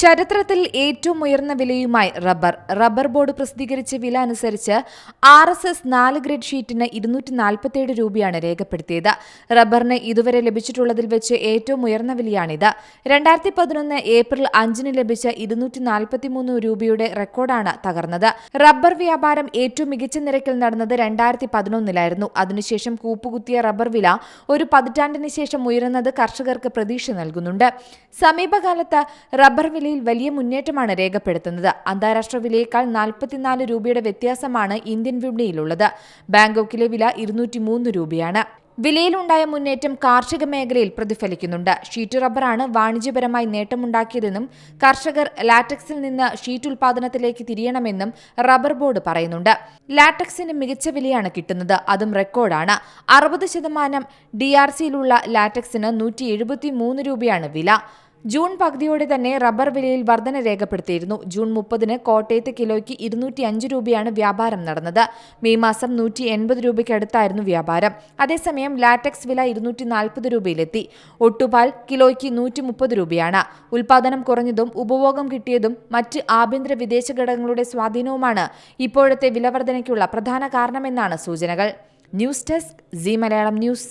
ചരിത്രത്തിൽ ഏറ്റവും ഉയർന്ന വിലയുമായി റബ്ബർ. റബ്ബർ ബോർഡ് പ്രസിദ്ധീകരിച്ച വില അനുസരിച്ച് ആർ എസ് എസ് നാല് ഗ്രേഡ് ഷീറ്റിന് ഇരുന്നൂറ്റി നാൽപ്പത്തിയേഴ് രൂപയാണ് രേഖപ്പെടുത്തിയത്. റബ്ബറിന് ഇതുവരെ ലഭിച്ചിട്ടുള്ളതിൽ വെച്ച് ഏറ്റവും ഉയർന്ന വിലയാണിത്. രണ്ടായിരത്തി പതിനൊന്ന് ഏപ്രിൽ അഞ്ചിന് ലഭിച്ച ഇരുന്നൂറ്റി നാൽപ്പത്തിമൂന്ന് രൂപയുടെ റെക്കോർഡാണ് തകർന്നത്. റബ്ബർ വ്യാപാരം ഏറ്റവും മികച്ച നിരക്കിൽ നടന്നത് രണ്ടായിരത്തി പതിനൊന്നിലായിരുന്നു അതിനുശേഷം കൂപ്പുകുത്തിയ റബ്ബർ വില ഒരു പതിറ്റാണ്ടിന് ശേഷം ഉയരുന്നത് കർഷകർക്ക് പ്രതീക്ഷ നൽകുന്നുണ്ട്. സമീപകാലത്ത് റബ്ബർ വിലയിൽ വലിയ മുന്നേറ്റമാണ് രേഖപ്പെടുത്തുന്നത്. അന്താരാഷ്ട്ര വിലയേക്കാൾ നാൽപ്പത്തിനാല് രൂപയുടെ വ്യത്യാസമാണ് ഇന്ത്യൻ വിപണിയിലുള്ളത്. ബാങ്കോക്കിലെ വില ഇരുന്നൂറ്റി മൂന്ന് രൂപയാണ്. വിലയിലുണ്ടായ മുന്നേറ്റം കാർഷിക മേഖലയിൽ പ്രതിഫലിക്കുന്നുണ്ട്. ഷീറ്റ് റബ്ബറാണ് വാണിജ്യപരമായി നേട്ടമുണ്ടാക്കിയതെന്നും കർഷകർ ലാറ്റക്സിൽ നിന്ന് ഷീറ്റ് ഉൽപാദനത്തിലേക്ക് തിരിയണമെന്നും റബ്ബർ ബോർഡ് പറയുന്നുണ്ട്. ലാറ്റക്സിന് മികച്ച വിലയാണ് കിട്ടുന്നത്. അതും റെക്കോർഡാണ്. അറുപത് ശതമാനം ഡി ആർ സിയിലുള്ള ലാറ്റക്സിന് നൂറ്റി രൂപയാണ് വില. ജൂൺ പകുതിയോടെ തന്നെ റബ്ബർ വിലയിൽ വർധന രേഖപ്പെടുത്തിയിരുന്നു. ജൂൺ മുപ്പതിന് കോട്ടയത്ത് കിലോയ്ക്ക് ഇരുന്നൂറ്റി അഞ്ച് രൂപയാണ് വ്യാപാരം നടന്നത്. മെയ് മാസം നൂറ്റി എൺപത് രൂപയ്ക്കടുത്തായിരുന്നു വ്യാപാരം. അതേസമയം ലാറ്റക്സ് വില ഇരുന്നൂറ്റി നാൽപ്പത് രൂപയിലെത്തി. ഒട്ടുപാൽ കിലോയ്ക്ക് നൂറ്റി മുപ്പത് രൂപയാണ്. ഉൽപാദനം കുറഞ്ഞതും ഉപഭോഗം കിട്ടിയതും മറ്റ് ആഭ്യന്തര വിദേശ ഘടകങ്ങളുടെ സ്വാധീനവുമാണ് ഇപ്പോഴത്തെ വിലവർദ്ധനയ്ക്കുള്ള പ്രധാന കാരണമെന്നാണ് സൂചനകൾ. News desk C Malayalam news.